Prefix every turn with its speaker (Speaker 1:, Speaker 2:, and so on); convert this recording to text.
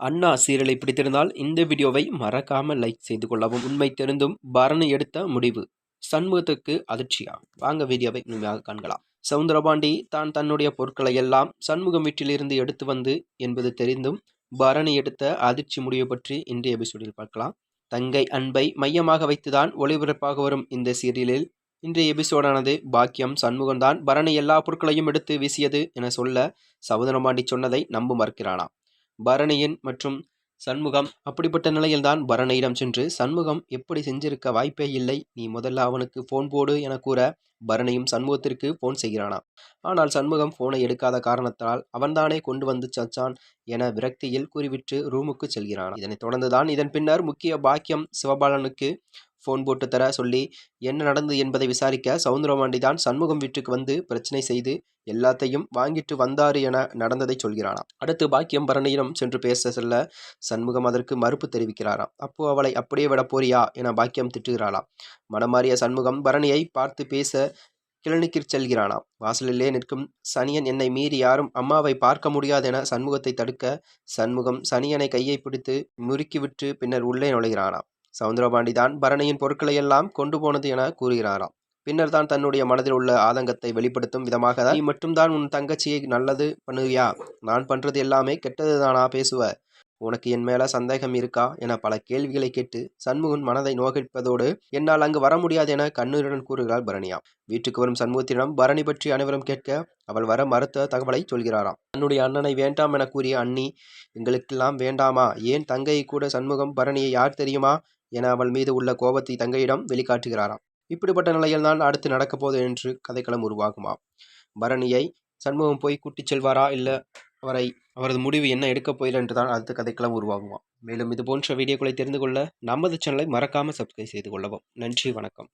Speaker 1: அண்ணா சீரியலை பிடித்திருந்தால் இந்த வீடியோவை மறக்காம லைக் செய்து கொள்ளவும். உண்மை தெரிந்தும் பரணி எடுத்த முடிவு. சண்முகத்துக்கு அதிர்ச்சியா வாங்க வீடியோவை முழுமையாக காண்கலாம். சவுந்தரபாண்டி தான் தன்னுடைய பொருட்களை எல்லாம் சண்முகம் வீட்டிலிருந்து எடுத்து வந்து என்பது தெரிந்தும் பரணி எடுத்த அதிர்ச்சி முடிவு பற்றி இன்றைய எபிசோடில் பார்க்கலாம். தங்கை அன்பை மையமாக வைத்துதான் ஒளிபரப்பாக வரும் இந்த சீரியலில் இன்றைய எபிசோடானது பாக்கியம் சண்முகம்தான் பரணி எல்லா பொருட்களையும் எடுத்து வீசியது என சொல்ல சவுந்தரபாண்டி சொன்னதை நம்ப மறுக்கிறானாம். பரணியின் மற்றும் சண்முகம். அப்படிப்பட்ட நிலையில்தான் பரணியிடம் சென்று சண்முகம் எப்படி செஞ்சிருக்க வாய்ப்பே இல்லை. நீ முதல்ல அவனுக்கு ஃபோன் போடு என கூற பரணியும் சண்முகத்திற்கு ஃபோன் செய்கிறானாம். ஆனால் சண்முகம் ஃபோனை எடுக்காத காரணத்தால் அவன்தானே கொண்டு வந்து சச்சான் என விரக்தியில் கூறிவிட்டு ரூமுக்கு செல்கிறான் இதனைத் தொடர்ந்துதான் இதன் பின்னர் முக்கிய பாக்கியம் சிவபாலனுக்கு ஃபோன் போட்டு தர சொல்லி என்ன நடந்தது என்பதை விசாரிக்க சவுந்தரமாண்டி தான் சண்முகம் வீட்டுக்கு வந்து பிரச்சனை செய்து எல்லாத்தையும் வாங்கிட்டு வந்தாரு என நடந்ததை சொல்கிறானாம். அடுத்து பாக்கியம் பரணியிடம் சென்று பேச செல்ல சண்முகம் அதற்கு மறுப்பு தெரிவிக்கிறாராம். அப்போ அவளை அப்படியே விட போறியா? என பாக்கியம் திட்டுகிறாளாம். மனமாறிய சண்முகம் பரணியை பார்த்து பேச கிளினிக்கிற் செல்கிறானாம். வாசலிலே நிற்கும் சனியன் என்னை மீறி யாரும் அம்மாவை பார்க்க முடியாது என சண்முகத்தை தடுக்க சண்முகம் சனியனை கையை பிடித்து முறுக்கிவிட்டு பின்னர் உள்ளே நுழைகிறானாம். சவுந்தரபாண்டி தான் பரணியின் பொருட்களை எல்லாம் கொண்டு போனது என கூறுகிறாராம். பின்னர் தான் தன்னுடைய மனதில் உள்ள ஆதங்கத்தை வெளிப்படுத்தும் விதமாக நீ மட்டும்தான் உன் தங்கச்சியை நல்லது பண்ணுவியா நான் பண்றது எல்லாமே கெட்டது தானா பேசுவ. உனக்கு என் மேல சந்தேகம் இருக்கா? என பல கேள்விகளை கேட்டு சண்முகன் மனதை நோகிப்பதோடு என்னால் அங்கு வர முடியாது என கண்ணீருடன் கூறுகிறாள் பரணியா. வீட்டுக்கு வரும் சண்முகத்திடம் பரணி பற்றி அனைவரும் கேட்க அவள் வர மறுத்த தகவலை சொல்கிறாராம். தன்னுடைய அண்ணனை வேண்டாம் என கூறிய அண்ணி எங்களுக்கெல்லாம் வேண்டாமா? ஏன் தங்கையை கூட சண்முகம் பரணியை யார் தெரியுமா? என அவள் மீது உள்ள கோபத்தை தங்கையிடம் வெளிக்காட்டுகிறாராம். இப்படிப்பட்ட நிலையில் தான் அடுத்து நடக்கப்போகுது என்று கதைக்களம் உருவாகுமா பரணியை சண்முகம் போய் கூட்டிச் செல்வாரா? இல்லை அவரை அவரது முடிவு என்ன எடுக்கப் போயில என்று தான் அடுத்த கதைக்களம் உருவாகுவான் மேலும் இது போன்ற வீடியோக்களை தெரிந்து கொள்ள நமது சேனலை மறக்காமல் சப்ஸ்கிரைப் செய்து கொள்ளவும். நன்றி வணக்கம்.